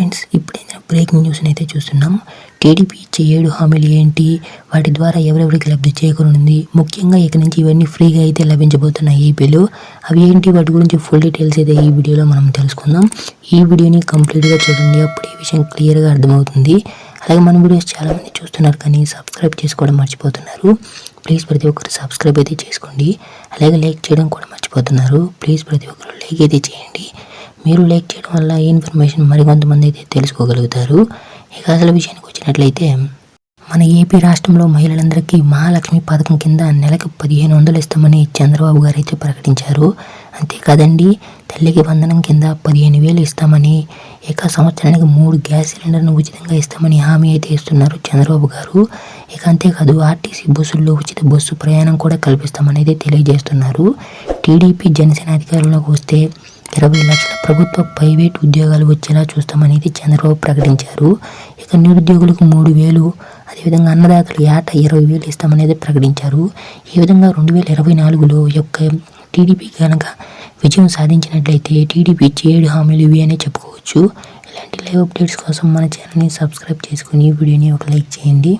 Friends ఇప్పుడైనా breaking news అయితే చూస్తున్నాం. టీడీపీ ఇచ్చే ఏడు హామీలు ఏంటి? వాటి ద్వారా ఎవరెవరికి లబ్ధి చేకూరనుంది? ముఖ్యంగా ఇక నుంచి ఇవన్నీ ఫ్రీగా అయితే లభించబోతున్నాయి ఏపీలో. అవి ఏంటి? వాటి గురించి ఫుల్ డీటెయిల్స్ అయితే ఈ వీడియోలో మనం తెలుసుకుందాం. ఈ వీడియోని కంప్లీట్గా చూడండి. అప్పుడు ఈ విషయం క్లియర్గా అర్థమవుతుంది. అలాగే మన వీడియోస్ చాలా మంది చూస్తున్నారు కానీ సబ్స్క్రైబ్ చేసుకోవడం మర్చిపోతున్నారు. ప్లీజ్ ప్రతి ఒక్కరు సబ్స్క్రైబ్ అయితే చేసుకోండి. అలాగే లైక్ చేయడం కూడా మర్చిపోతున్నారు. ప్లీజ్ ప్రతి ఒక్కరు లైక్ అయితే చేయండి. మీరు లైక్ చేయడం వల్ల ఈ ఇన్ఫర్మేషన్ మరికొంతమంది అయితే తెలుసుకోగలుగుతారు. ఇక అసలు విషయానికి వచ్చినట్లయితే మన ఏపీ రాష్ట్రంలో మహిళలందరికీ మహాలక్ష్మి పథకం కింద నెలకు పదిహేను వందలు ఇస్తామని చంద్రబాబు గారు అయితే ప్రకటించారు. అంతేకాదండి తల్లికి వందనం కింద పదిహేను వేలు ఇస్తామని ఇక సంవత్సరానికి మూడు గ్యాస్ సిలిండర్ను ఉచితంగా ఇస్తామని హామీ అయితే ఇస్తున్నారు చంద్రబాబు గారు. ఇక అంతేకాదు ఆర్టీసీ బస్సుల్లో ఉచిత బస్సు ప్రయాణం కూడా కల్పిస్తామని అయితే తెలియజేస్తున్నారు. టీడీపీ జనసేన అధికారంలోకి వస్తే ఇరవై లక్షల ప్రభుత్వ ప్రైవేట్ ఉద్యోగాలు వచ్చేలా చూస్తామనేది చంద్రబాబు ప్రకటించారు. ఇక నిరుద్యోగులకు మూడు వేలు అదేవిధంగా అన్నదాతలు ఏటా ఇరవై వేలు ఇస్తామనేది ప్రకటించారు. ఈ విధంగా రెండు వేల ఇరవై నాలుగులో యొక్క టీడీపీ కనుక విజయం సాధించినట్లయితే టీడీపీ చేడు హామీలు ఇవి అనే చెప్పుకోవచ్చు. ఇలాంటి లైవ్ అప్డేట్స్ కోసం మన ఛానల్ని సబ్స్క్రైబ్ చేసుకుని వీడియోని ఒక లైక్ చేయండి.